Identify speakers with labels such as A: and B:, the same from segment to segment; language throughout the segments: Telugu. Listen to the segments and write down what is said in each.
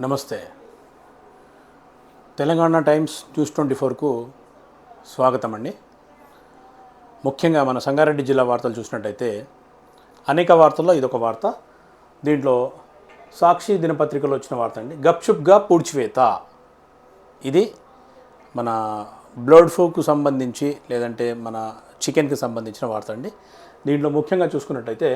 A: నమస్తే. తెలంగాణ టైమ్స్ న్యూస్ ట్వంటీ ఫోర్కు స్వాగతం అండి ముఖ్యంగా మన సంగారెడ్డి జిల్లా వార్తలు చూసినట్టయితే అనేక వార్తల్లో ఇదొక వార్త. దీంట్లో సాక్షి దినపత్రికలో వచ్చిన వార్త అండి. గప్షుప్గా పూడ్చివేత. ఇది మన బ్లడ్ ఫ్లూకు సంబంధించి లేదంటే మన చికెన్కి సంబంధించిన వార్త అండి. దీంట్లో ముఖ్యంగా చూసుకున్నట్టయితే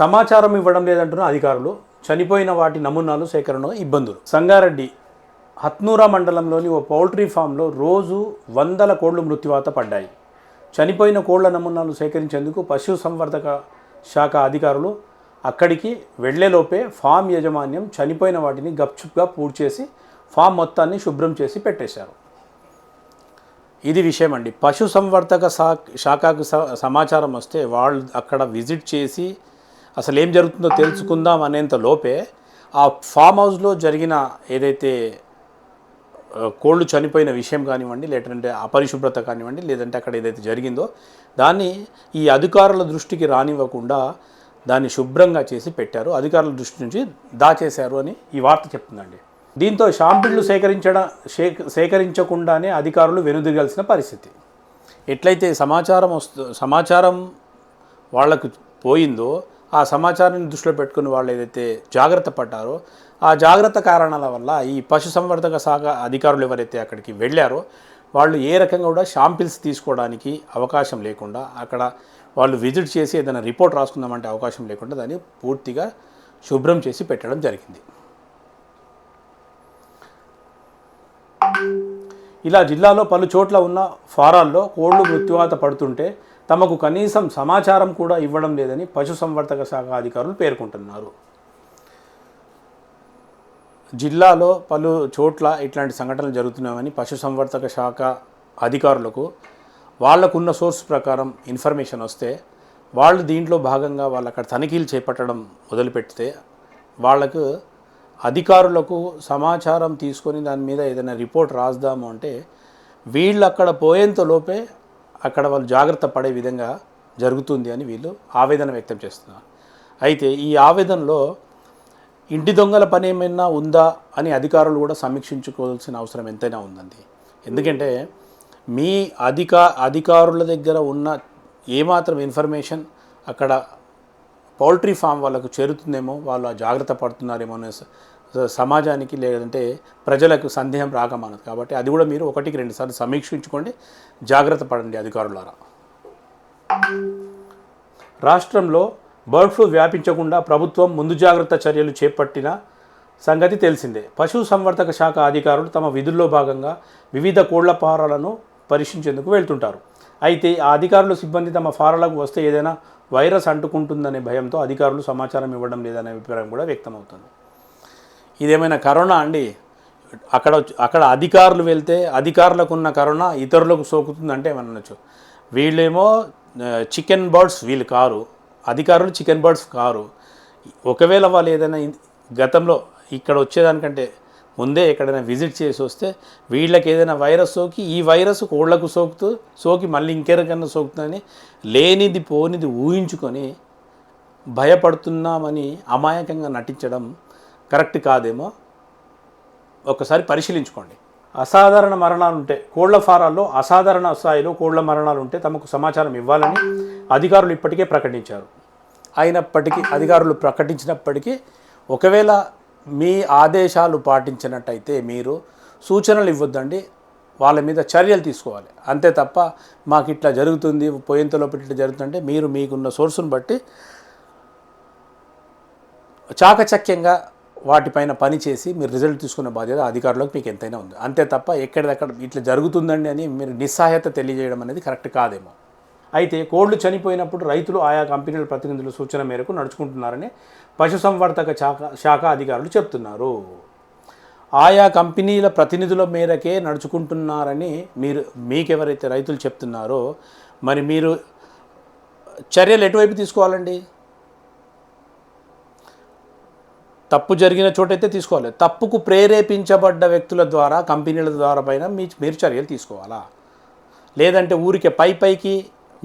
A: సమాచారం ఇవ్వడం లేదంటున్న అధికారులు చనిపోయిన వాటి నమూనాలు సేకరణ ఇబ్బందులు. సంగారెడ్డి హత్నూరా మండలంలోని ఓ పౌల్ట్రీ ఫామ్లో రోజు వందల కోళ్ళు మృత్యువాత పడ్డాయి. చనిపోయిన కోళ్ళ నమూనాలు సేకరించేందుకు పశు సంవర్ధక శాఖ అధికారులు అక్కడికి వెళ్ళేలోపే ఫామ్ యాజమాన్యం చనిపోయిన వాటిని గప్చుప్గా పూడ్చేసి ఫామ్ మొత్తాన్ని శుభ్రం చేసి పెట్టేశారు. ఇది విషయం అండి పశు సంవర్ధక శాఖకు స- సమాచారం వస్తే వాళ్ళు అక్కడ విజిట్ చేసి అసలు ఏం జరుగుతుందో తెలుసుకుందాం అనేంత లోపే ఆ ఫామ్ హౌస్లో జరిగిన ఏదైతే కోళ్ళు చనిపోయిన విషయం కానివ్వండి లేదంటే అపరిశుభ్రత కానివ్వండి లేదంటే అక్కడ ఏదైతే జరిగిందో దాన్ని ఈ అధికారుల దృష్టికి రానివ్వకుండా దాన్ని శుభ్రంగా చేసి పెట్టారు. అధికారుల దృష్టి నుంచి దాచేశారు అని ఈ వార్త చెప్తుందండి. దీంతో షాంపిళ్ళు సేకరించడం సేకరించకుండానే అధికారులు వెనుదిగాల్సిన పరిస్థితి. ఎట్లయితే సమాచారం వస్తు సమాచారం వాళ్ళకు పోయిందో ఆ సమాచారాన్ని దృష్టిలో పెట్టుకుని వాళ్ళు ఏదైతే జాగ్రత్త పడ్డారో ఆ జాగ్రత్త కారణాల వల్ల ఈ పశు సంవర్ధక శాఖ అధికారులు ఎవరైతే అక్కడికి వెళ్ళారో వాళ్ళు ఏ రకంగా కూడా షాంపిల్స్ తీసుకోవడానికి అవకాశం లేకుండా అక్కడ వాళ్ళు విజిట్ చేసి ఏదైనా రిపోర్ట్ రాసుకుందామంటే అవకాశం లేకుండా దాన్ని పూర్తిగా శుభ్రం చేసి పెట్టడం జరిగింది. ఇలా జిల్లాలో పలు చోట్ల ఉన్న ఫారాల్లో కోళ్ళు మృత్యువాత పడుతుంటే తమకు కనీసం సమాచారం కూడా ఇవ్వడం లేదని పశుసంవర్ధక శాఖ అధికారులు పేర్కొంటున్నారు. జిల్లాలో పలు చోట్ల ఇట్లాంటి సంఘటనలు జరుగుతున్నాయని పశుసంవర్ధక శాఖ అధికారులకు వాళ్ళకున్న సోర్స్ ప్రకారం ఇన్ఫర్మేషన్ వస్తే వాళ్ళు దీంట్లో భాగంగా వాళ్ళు అక్కడ తనిఖీలు చేపట్టడం మొదలుపెడితే వాళ్ళకు అధికారులకు సమాచారం తీసుకొని దాని మీద ఏదైనా రిపోర్ట్ రాద్దాము అంటే వీళ్ళు అక్కడ పోయేంత లోపే అక్కడ వాళ్ళు జాగ్రత్త పడే విధంగా జరుగుతుంది అని వీళ్ళు ఆవేదన వ్యక్తం చేస్తున్నారు. అయితే ఈ ఆవేదనలో ఇంటి దొంగల పని ఏమైనా ఉందా అని అధికారులు కూడా సమీక్షించుకోవాల్సిన అవసరం ఎంతైనా ఉందండి. ఎందుకంటే మీ అధికా అధికారుల దగ్గర ఉన్న ఏమాత్రం ఇన్ఫర్మేషన్ అక్కడ పౌల్ట్రీ ఫామ్ వాళ్ళకు చేరుతుందేమో వాళ్ళు జాగ్రత్త పడుతున్నారేమో అనే సమాజానికి లేదంటే ప్రజలకు సందేహం రాకమానదు. కాబట్టి అది కూడా మీరు ఒకటికి రెండు సార్లు సమీక్షించుకోండి. జాగ్రత్త పడండి అధికారులారా. రాష్ట్రంలో బర్డ్ ఫ్లూ వ్యాపించకుండా ప్రభుత్వం ముందు జాగ్రత్త చర్యలు చేపట్టిన సంగతి తెలిసిందే. పశు సంవర్ధక శాఖ అధికారులు తమ విధుల్లో భాగంగా వివిధ కోళ్ళ ఫారాలను పరీక్షించేందుకు వెళ్తుంటారు. అయితే ఆ అధికారులు సిబ్బంది తమ ఫారాలకు వస్తే ఏదైనా వైరస్ అంటుకుంటుందనే భయంతో అధికారులు సమాచారం ఇవ్వడం లేదనే అభిప్రాయం కూడా వ్యక్తమవుతుంది. ఇదేమైనా కరోనా అండి? అక్కడ అక్కడ అధికారులు వెళ్తే అధికారులకు ఉన్న కరోనా ఇతరులకు సోకుతుందంటే ఏమన్నా అనొచ్చు. వీళ్ళేమో చికెన్ బర్డ్స్ వీళ్ళు కారు. అధికారులు చికెన్ బర్డ్స్ కారు. ఒకవేళ వాళ్ళు ఏదైనా గతంలో ఇక్కడ వచ్చేదానికంటే ముందే ఎక్కడైనా విజిట్ చేసి వస్తే వీళ్ళకి ఏదైనా వైరస్ సోకి ఈ వైరస్ కోళ్ళకు సోకుతూ సోకి మళ్ళీ ఇంకెరకన్నా సోకుతుందని లేనిది పోనిది ఊహించుకొని భయపడుతున్నామని అమాయకంగా నటించడం కరెక్ట్ కాదేమో ఒకసారి పరిశీలించుకోండి. అసాధారణ మరణాలు ఉంటే కోళ్ళ ఫారాల్లో అసాధారణ స్థాయిలో కోళ్ళ మరణాలు ఉంటే తమకు సమాచారం ఇవ్వాలని అధికారులు ఇప్పటికే ప్రకటించారు. అయినప్పటికీ అధికారులు ప్రకటించినప్పటికీ ఒకవేళ మీ ఆదేశాలు పాటించినట్టయితే మీరు సూచనలు ఇవ్వద్దండి వాళ్ళ మీద చర్యలు తీసుకోవాలి. అంతే తప్ప మాకు ఇట్లా జరుగుతుంది పోయేంతలో ఇట్లా జరుగుతుందంటే మీరు మీకున్న సోర్సును బట్టి చాకచక్యంగా వాటిపైన పని చేసి మీరు రిజల్ట్ తీసుకునే బాధ్యత అధికారులకు మీకు ఎంతైనా ఉంది. అంతే తప్ప ఎక్కడిదక్కడ ఇట్లా జరుగుతుందండి అని మీరు నిస్సహాయత తెలియజేయడం అనేది కరెక్ట్ కాదేమో. అయితే కోళ్ళు చనిపోయినప్పుడు రైతులు ఆయా కంపెనీల ప్రతినిధుల సూచన మేరకు నడుచుకుంటున్నారని పశుసంవర్ధక శాఖ శాఖ అధికారులు చెప్తున్నారు. ఆయా కంపెనీల ప్రతినిధుల మేరకే నడుచుకుంటున్నారని మీరు మీకెవరైతే రైతులు చెప్తున్నారో మరి మీరు చర్యలు ఎటువైపు తీసుకోవాలండి? తప్పు జరిగిన చోటైతే తీసుకోవాలి. తప్పుకు ప్రేరేపించబడ్డ వ్యక్తుల ద్వారా కంపెనీల ద్వారా పైన మీ మీరు చర్యలు తీసుకోవాలా? లేదంటే ఊరికే పై పైకి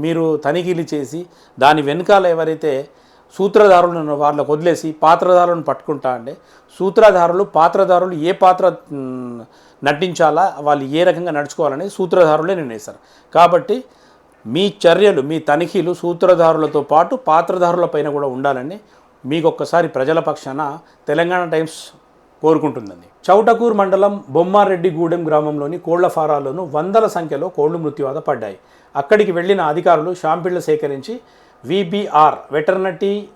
A: మీరు తనిఖీలు చేసి దాని వెనకాల ఎవరైతే సూత్రధారులను వాళ్ళకు వదిలేసి పాత్రధారులను పట్టుకుంటా అంటే సూత్రధారులు పాత్రధారులు ఏ పాత్ర నటించాలా వాళ్ళు ఏ రకంగా నడుచుకోవాలని సూత్రధారులే నిర్ణయిస్తారు. కాబట్టి మీ చర్యలు మీ తనిఖీలు సూత్రధారులతో పాటు పాత్రధారుల పైన కూడా ఉండాలని మీకు ఒక్కసారి ప్రజల పక్షాన తెలంగాణ టైమ్స్ కోరుకుంటుందండి. చౌటకూరు మండలం బొమ్మారెడ్డిగూడెం గ్రామంలోని కోళ్ళ ఫారాల్లోనూ వందల సంఖ్యలో కోళ్ళు మృత్యువాత పడ్డాయి. అక్కడికి వెళ్ళిన అధికారులు షాంపిళ్ళు సేకరించి విబిఆర్ వెటర్నరీ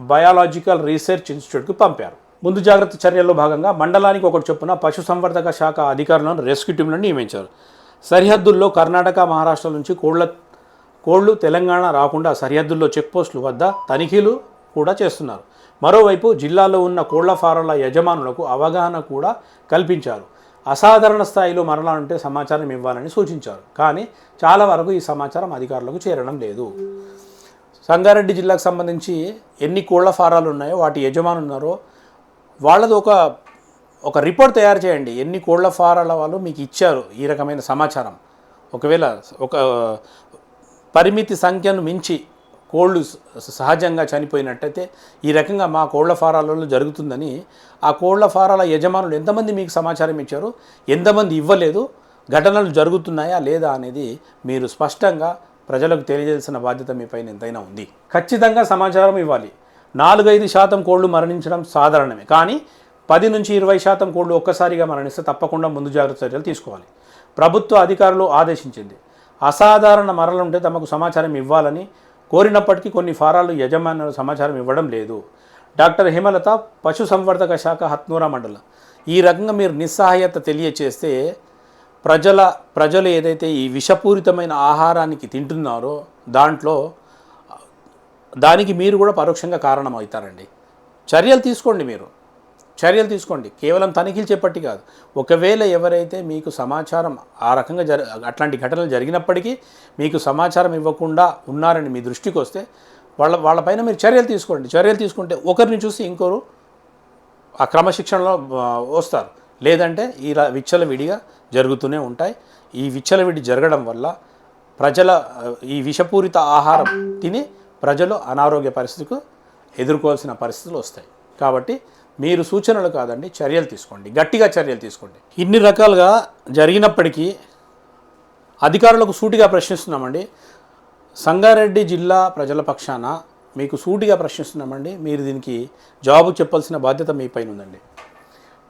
A: బయాలజికల్ రీసెర్చ్ ఇన్స్టిట్యూట్కు పంపారు. ముందు జాగ్రత్త చర్యల్లో భాగంగా మండలానికి ఒకటి చొప్పున పశుసంవర్ధక శాఖ అధికారులను రెస్క్యూ టీంలను నియమించారు. సరిహద్దుల్లో కర్ణాటక మహారాష్ట్ర నుంచి కోళ్ళ కోళ్ళు తెలంగాణ రాకుండా సరిహద్దుల్లో చెక్పోస్టుల వద్ద తనిఖీలు కూడా చేస్తున్నారు. మరోవైపు జిల్లాలో ఉన్న కోళ్ళ ఫారాల యజమానులకు అవగాహన కూడా కల్పించారు. అసాధారణ స్థాయిలో మరణాలుంటే సమాచారం ఇవ్వాలని సూచించారు. కానీ చాలా వరకు ఈ సమాచారం అధికారులకు చేరడం లేదు. సంగారెడ్డి జిల్లాకు సంబంధించి ఎన్ని కోళ్ళ ఫారాలు ఉన్నాయో వాటి యజమానులు ఉన్నారో వాళ్ళది ఒక ఒక రిపోర్ట్ తయారు చేయండి. ఎన్ని కోళ్ళ ఫారాల వాళ్ళు మీకు ఇచ్చారు ఈ రకమైన సమాచారం. ఒకవేళ ఒక పరిమితి సంఖ్యను మించి కోళ్ళు సహజంగా చనిపోయినట్టయితే ఈ రకంగా మా కోళ్ళ ఫారాలలో జరుగుతుందని ఆ కోళ్ళ ఫారాల యజమానులు ఎంతమంది మీకు సమాచారం ఇచ్చారు? ఎంతమంది ఇవ్వలేదు? ఘటనలు జరుగుతున్నాయా లేదా అనేది మీరు స్పష్టంగా ప్రజలకు తెలియజేసిన బాధ్యత మీపైన ఎంతైనా ఉంది. ఖచ్చితంగా సమాచారం ఇవ్వాలి. నాలుగైదు శాతం కోళ్ళు మరణించడం సాధారణమే. కానీ పది నుంచి ఇరవై శాతం కోళ్ళు ఒక్కసారిగా మరణిస్తే తప్పకుండా ముందు జాగ్రత్త చర్యలు తీసుకోవాలి. ప్రభుత్వ అధికారులు ఆదేశించింది. అసాధారణ మరణలు ఉంటే తమకు సమాచారం ఇవ్వాలని కోరినప్పటికీ కొన్ని ఫారాలు యజమానులు సమాచారం ఇవ్వడం లేదు. డాక్టర్ హేమలత పశుసంవర్ధక శాఖ హత్నూరా మండలం. ఈ రకంగా మీరు నిస్సహాయత తెలియచేస్తే ప్రజల ప్రజలు ఏదైతే ఈ విషపూరితమైన ఆహారానికి తింటున్నారో దాంట్లో దానికి మీరు కూడా పరోక్షంగా కారణం అవుతారండి చర్యలు తీసుకోండి మీరు. చర్యలు తీసుకోండి. కేవలం తనిఖీలు చేపట్టి కాదు. ఒకవేళ ఎవరైతే మీకు సమాచారం ఆ రకంగా జరి అట్లాంటి ఘటనలు జరిగినప్పటికీ మీకు సమాచారం ఇవ్వకుండా ఉన్నారని మీ దృష్టికి వస్తే వాళ్ళ వాళ్ళపైన మీరు చర్యలు తీసుకోండి. చర్యలు తీసుకుంటే ఒకరిని చూసి ఇంకొకరు ఆ క్రమశిక్షణలో వస్తారు. లేదంటే ఇలా విచ్చలవిడిగా జరుగుతూనే ఉంటాయి. ఈ విచ్చలవిడి జరగడం వల్ల ప్రజల ఈ విషపూరిత ఆహారం తిని ప్రజలు అనారోగ్య పరిస్థితికి ఎదుర్కోవాల్సిన పరిస్థితులు వస్తాయి. కాబట్టి మీరు సూచనలు కాదండి చర్యలు తీసుకోండి. గట్టిగా చర్యలు తీసుకోండి. ఇన్ని రకాలుగా జరిగినప్పటికీ అధికారులకు సూటిగా ప్రశ్నిస్తున్నామండి. సంగారెడ్డి జిల్లా ప్రజల పక్షాన మీకు సూటిగా ప్రశ్నిస్తున్నామండి. మీరు దీనికి జవాబు చెప్పాల్సిన బాధ్యత మీ పైన ఉందండి.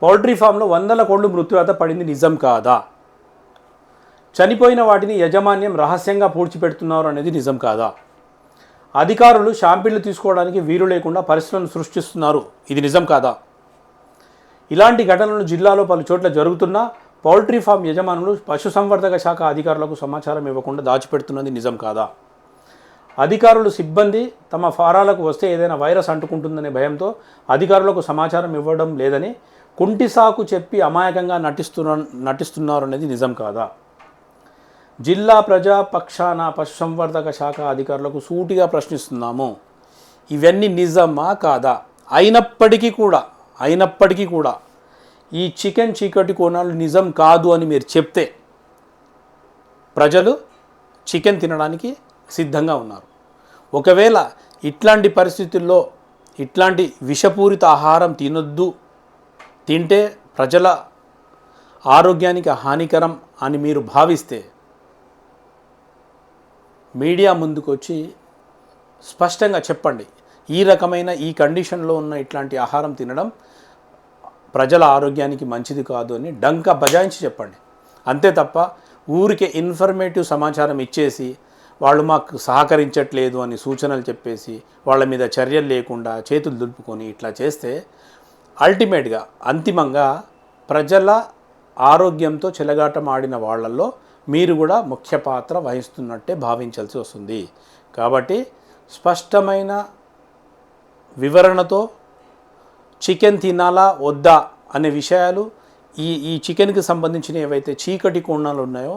A: పౌల్ట్రీ ఫామ్లో వందల కోళ్ళు మృత్యువాత పడింది నిజం కాదా? చనిపోయిన వాటిని యజమాన్యం రహస్యంగా పూడ్చిపెడుతున్నారు అనేది నిజం కాదా? అధికారులు షాంపిళ్ళు తీసుకోవడానికి వీలు లేకుండా పరిస్థితులను సృష్టిస్తున్నారు. ఇది నిజం కాదా? ఇలాంటి ఘటనలు జిల్లాలో పలు చోట్ల జరుగుతున్నా పౌల్ట్రీ ఫామ్ యజమానులు పశుసంవర్ధక శాఖ అధికారులకు సమాచారం ఇవ్వకుండా దాచిపెడుతున్నది నిజం కాదా? అధికారులు సిబ్బంది తమ ఫారాలకు వస్తే ఏదైనా వైరస్ అంటుకుంటుందనే భయంతో అధికారులకు సమాచారం ఇవ్వడం లేదని కుంటిసాకు చెప్పి అమాయకంగా నటిస్తున్న నటిస్తున్నారు అనేది నిజం కాదా? జిల్లా ప్రజా పక్షాన పశుసంవర్ధక శాఖ అధికారులకు సూటిగా ప్రశ్నిస్తున్నాము. ఇవన్నీ నిజమా కాదా? అయినప్పటికీ కూడా అయినప్పటికీ కూడా ఈ చికెన్ చీకటి కోణాలు నిజం కాదు అని మీరు చెప్తే ప్రజలు చికెన్ తినడానికి సిద్ధంగా ఉన్నారు. ఒకవేళ ఇట్లాంటి పరిస్థితుల్లో ఇట్లాంటి విషపూరిత ఆహారం తినొద్దు తింటే ప్రజల ఆరోగ్యానికి హానికరం అని మీరు భావిస్తే మీడియా ముందుకు వచ్చి స్పష్టంగా చెప్పండి. ఈ రకమైన ఈ కండిషన్లో ఉన్న ఇట్లాంటి ఆహారం తినడం ప్రజల ఆరోగ్యానికి మంచిది కాదు అని డంక బజాయించి చెప్పండి. అంతే తప్ప ఊరికే ఇన్ఫర్మేటివ్ సమాచారం ఇచ్చేసి వాళ్ళు మాకు సహకరించట్లేదు అని సూచనలు చెప్పేసి వాళ్ళ మీద చర్యలు లేకుండా చేతులు దులుపుకొని ఇట్లా చేస్తే అల్టిమేట్గా అంతిమంగా ప్రజల ఆరోగ్యంతో చెలగాటం ఆడిన వాళ్ళల్లో మీరు కూడా ముఖ్య పాత్ర వహిస్తున్నట్టే భావించాల్సి వస్తుంది. కాబట్టి స్పష్టమైన వివరణతో చికెన్ తినాలా వద్దా అనే విషయాలు ఈ ఈ చికెన్కి సంబంధించిన ఏవైతే చీకటి కోణాలు ఉన్నాయో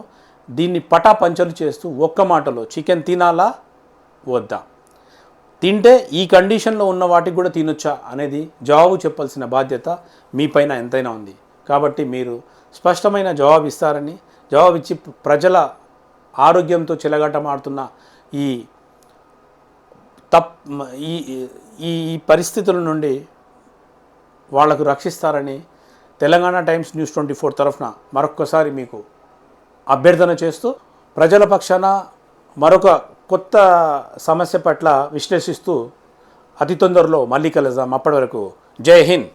A: దీన్ని పటాపంచలు చేస్తూ ఒక్క మాటలో చికెన్ తినాలా వద్దా? తింటే ఈ కండిషన్లో ఉన్న వాటికి కూడా తినొచ్చా అనేది జవాబు చెప్పాల్సిన బాధ్యత మీ పైన ఎంతైనా ఉంది. కాబట్టి మీరు స్పష్టమైన జవాబు ఇస్తారని జవాబు ఇచ్చి ప్రజల ఆరోగ్యంతో చిలగటమాడుతున్న ఈ తప్ ఈ ఈ ఈ పరిస్థితుల నుండి వాళ్ళకు రక్షిస్తారని Telangana Times News twenty four తరఫున మరొక్కసారి మీకు అభ్యర్థన చేస్తూ ప్రజల పక్షాన మరొక కొత్త సమస్య పట్ల విశ్లేషిస్తూ అతి తొందరలో మళ్ళీ కలుద్దాం అప్పటి వరకు జై హింద్.